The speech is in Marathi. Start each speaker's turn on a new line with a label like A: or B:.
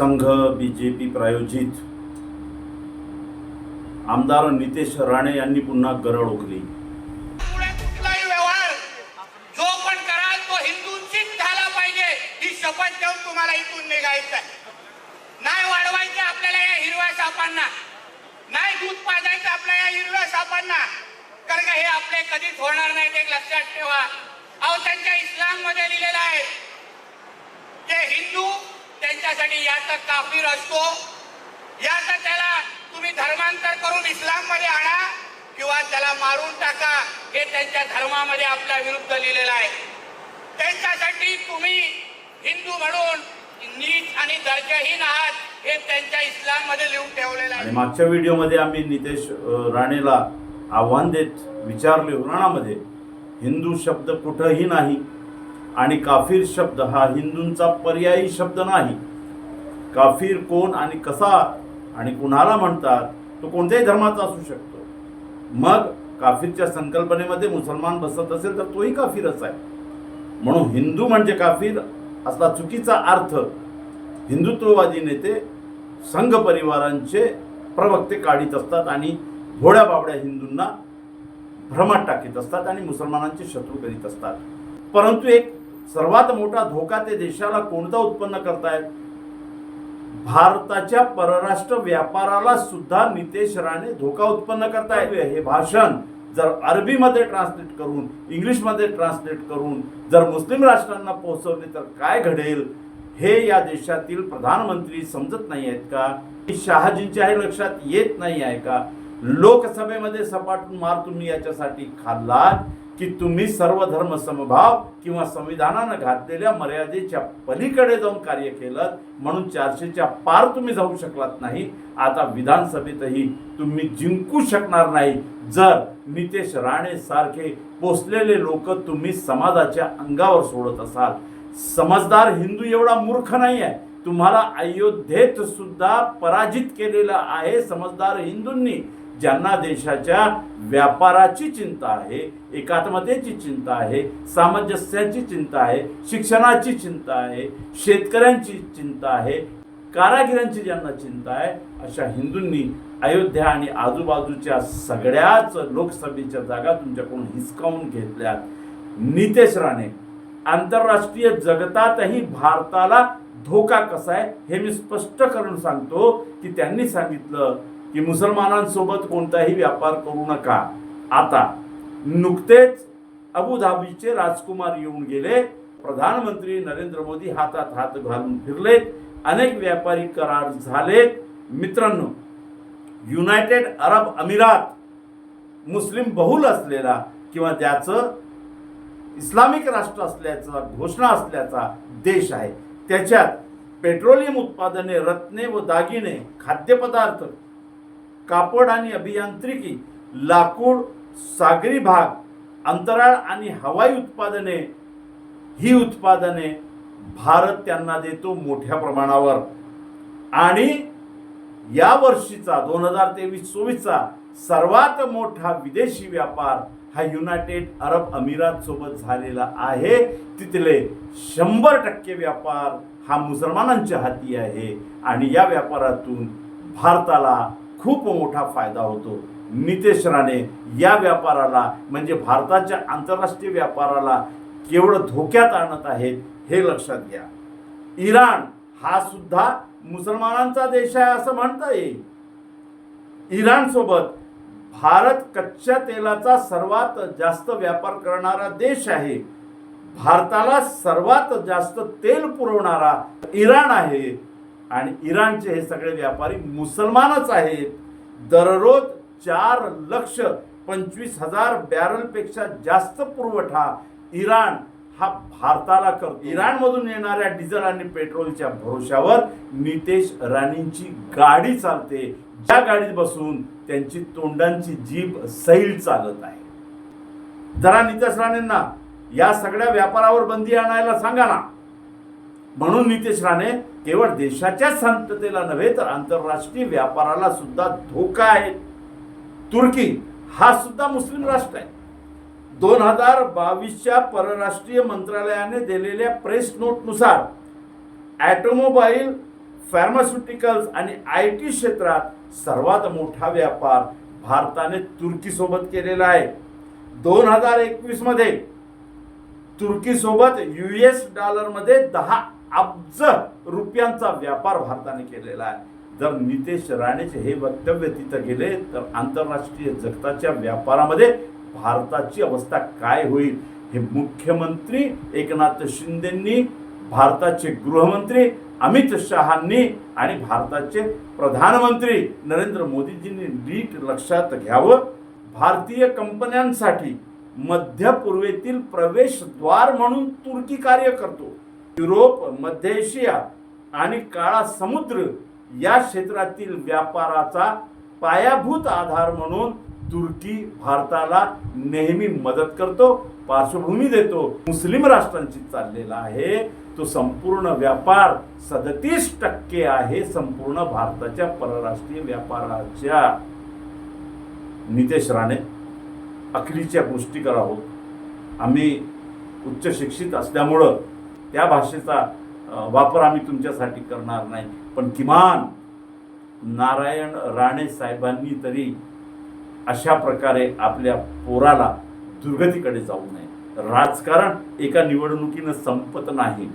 A: संघ बी जे पी प्रायोजित. आमदार नितेश राणे यांनी पुन्हा गरड ओकली
B: पुढे व्यवहार जो पण कराल तो हिंदूंचीच झाला पाहिजे. ही शपथ देऊन तुम्हाला इथून निघायचं आहे. नाही वाढवायचं आपल्याला या हिरव्या सापांना. नाही दूध पाजायचं आपल्या या हिरव्या सापांना. कारण का हे आपले कधीच होणार नाहीत एक लक्षात ठेवा. अहो त्यांच्या इस्लाममध्ये लिहिलेलं आहे. ते हिंदू त्यांच्यासाठी याचा काफीर असतो. या त्याला तुम्ही धर्मांतर करून इस्लाममध्ये आणा किंवा त्याला मारून टाका. हे त्यांच्या धर्मामध्ये आपल्या विरुद्ध लिहिलेलं आहे. त्यांच्यासाठी तुम्ही हिंदू म्हणून नीच आणि दर्जाहीन आहात हे त्यांच्या इस्लाममध्ये लिहून ठेवलेलं आहे.
A: मागच्या व्हिडिओमध्ये आम्ही नितेश राणेला आव्हान देत विचारले पुराणामध्ये हिंदू शब्द कुठंही नाही आणि काफीर शब्द हा हिंदूंचा पर्यायी शब्द नाही. काफीर कोण आणि कसा आणि कुणाला म्हणतात तो कोणत्याही धर्माचा असू शकतो. मग काफीरच्या संकल्पनेमध्ये मुसलमान बसत असेल तर तोही काफीरच आहे. म्हणून हिंदू म्हणजे काफीर असला चुकीचा अर्थ. हिंदुत्ववादी नेते संघ परिवारांचे प्रवक्ते काढीत असतात आणि घोड्या बाबड्या हिंदूंना भ्रमात टाकीत असतात आणि मुसलमानांचे शत्रू करीत असतात. परंतु एक सर्वात मोठा धोका ते देशाला कोणता उत्पन्न करतायत? भारताच्या परराष्ट्र व्यापाराला सुद्धा नितेश राणे धोका उत्पन्न करतायत. हे भाषण जर अरबीमध्ये ट्रान्सलेट करून इंग्लिशमध्ये ट्रान्सलेट करून जर मुस्लिम राष्ट्रांना पोहोचवले तर काय घडेल? हे या देशातील प्रधानमंत्री समजत नाही आहेत का? शहाजींच्या हे लक्षात येत नाही आहे का? लोकसभेमध्ये सपाटून मार तुम्ही याच्यासाठी खाल्लात? की तुम्ही सर्व धर्म समभाव किंवा संविधानानं घातलेल्या मर्यादेच्या पलीकडे जाऊन कार्य केलं म्हणून चारशेच्या पार तुम्ही जाऊ शकलात नाही. आता विधानसभेतही तुम्ही जिंकू शकणार नाही. जर नितेश राणे सारखे पोचलेले लोक तुम्ही समाजाच्या अंगावर सोडत असाल. समजदार हिंदू एवढा मूर्ख नाही आहे तुम्हाला अयोध्येत सुद्धा पराजित केलेलं आहे समजदार हिंदूंनी. ज्यांना देशाच्या व्यापाराची चिंता आहे एकात्मतेची चिंता आहे सामंजस्याची चिंता आहे शिक्षणाची चिंता आहे शेतकऱ्यांची चिंता आहे कारागिरांची ज्यांना चिंता आहे अशा हिंदूंनी अयोध्या आणि आजूबाजूच्या सगळ्याच लोकसभेच्या जागा तुमच्याकडून हिसकावून घेतल्यात. नितेश राणे आंतरराष्ट्रीय जगतातही भारताला धोका कसा आहे हे मी स्पष्ट करून सांगतो की त्यांनी सांगितलं की मुसलमानांसोबत कोणताही व्यापार करू नका. आता नुकतेच अबुधाबीचे राजकुमार येऊन गेले. प्रधानमंत्री नरेंद्र मोदी हातात हात घालून फिरले. अनेक व्यापारी करार झालेत. मित्रांनो युनायटेड अरब अमिरात मुस्लिम बहुल असलेला किंवा त्याचं इस्लामिक राष्ट्र असल्याचा घोषणा असल्याचा देश आहे. त्याच्यात पेट्रोलियम उत्पादने रत्ने व दागिने खाद्यपदार्थ कापड आणि अभियांत्रिकी लाकूड सागरी भाग अंतराळ आणि हवाई उत्पादने ही उत्पादने भारत त्यांना देतो मोठ्या प्रमाणावर. आणि या वर्षीचा दोन हजार तेवीस चोवीसचा सर्वात मोठा विदेशी व्यापार हा युनायटेड अरब अमिरात सोबत झालेला आहे. तिथले शंभर टक्के व्यापार हा मुसलमानांच्या हाती आहे. आणि या व्यापारातून भारताला खूप मोठा फायदा होतो. नितेश राणे या व्यापाराला म्हणजे भारताच्या आंतरराष्ट्रीय व्यापाराला केवढं धोक्यात आणत आहेत हे लक्षात घ्या. इराण हा सुद्धा मुसलमानांचा देश आहे असं म्हणता येईल. इराणसोबत भारत कच्च्या तेलाचा सर्वात जास्त व्यापार करणारा देश आहे. भारताला सर्वात जास्त तेल पुरवणारा इराण आहे. आणि इराणचे हे सगळे व्यापारी मुसलमानच आहेत. दररोज चार लक्ष पंचवीस हजार बॅरलपेक्षा जास्त पुरवठा इराण हा भारताला करतो. इराणमधून येणाऱ्या डिझेल आणि पेट्रोलच्या भरोश्यावर नितेश राणींची गाडी चालते. ज्या गाडीत बसून त्यांची तोंडांची जीभ सैल चालत आहे. जरा नितेश राणेंना या सगळ्या व्यापारावर बंदी आणायला सांगा ना. म्हणून नितेश राणे केवळ देशाच्या शांततेला नव्हे तर आंतरराष्ट्रीय व्यापाराला सुद्धा धोका आहे. तुर्की हा सुद्धा मुस्लिम राष्ट्र आहे. दोन हजार बावीसच्या परराष्ट्रीय मंत्रालयाने दिलेल्या प्रेस नोटनुसार ॲटोमोबाईल फार्मास्युटिकल्स आणि आय टी क्षेत्रात सर्वात मोठा व्यापार भारताने तुर्कीसोबत केलेला आहे. दोन हजार एकवीसमध्ये तुर्कीसोबत यू एस डॉलरमध्ये दहा अब्ज रुपयांचा व्यापार भारताने केलेला आहे. जर नितेश राणेचे हे वक्तव्य तिथं गेले तर आंतरराष्ट्रीय जगताच्या व्यापारामध्ये भारताची अवस्था काय होईल? हे मुख्यमंत्री एकनाथ शिंदेंनी भारताचे गृहमंत्री अमित शहांनी आणि भारताचे प्रधानमंत्री नरेंद्र मोदीजींनी नीट लक्षात घ्यावं. भारतीय कंपन्यांसाठी मध्य पूर्वेतील प्रवेशद्वार म्हणून तुर्की कार्य करतो. युरोप मध्य एशिया आणि काळा समुद्र या क्षेत्रातील व्यापाराचा पायाभूत आधार म्हणून तुर्की भारताला नेहमी मदत करतो पार्श्वभूमी देतो. मुस्लिम राष्ट्रांची चाललेला आहे तो संपूर्ण व्यापार सदतीस टक्के आहे संपूर्ण भारताच्या परराष्ट्रीय व्यापाराच्या. नितेश राणे अखिलीच्या गोष्टीकर आहोत आम्ही उच्च शिक्षित असल्यामुळं त्या भाषेचा वापर आम्ही तुमच्यासाठी करणार नाही. पण किमान नारायण राणे साहेबांनी तरी अशा प्रकारे आपल्या पोराला दुर्गतीकडे जाऊ नये. राजकारण एका निवडणुकीनं संपत नाही.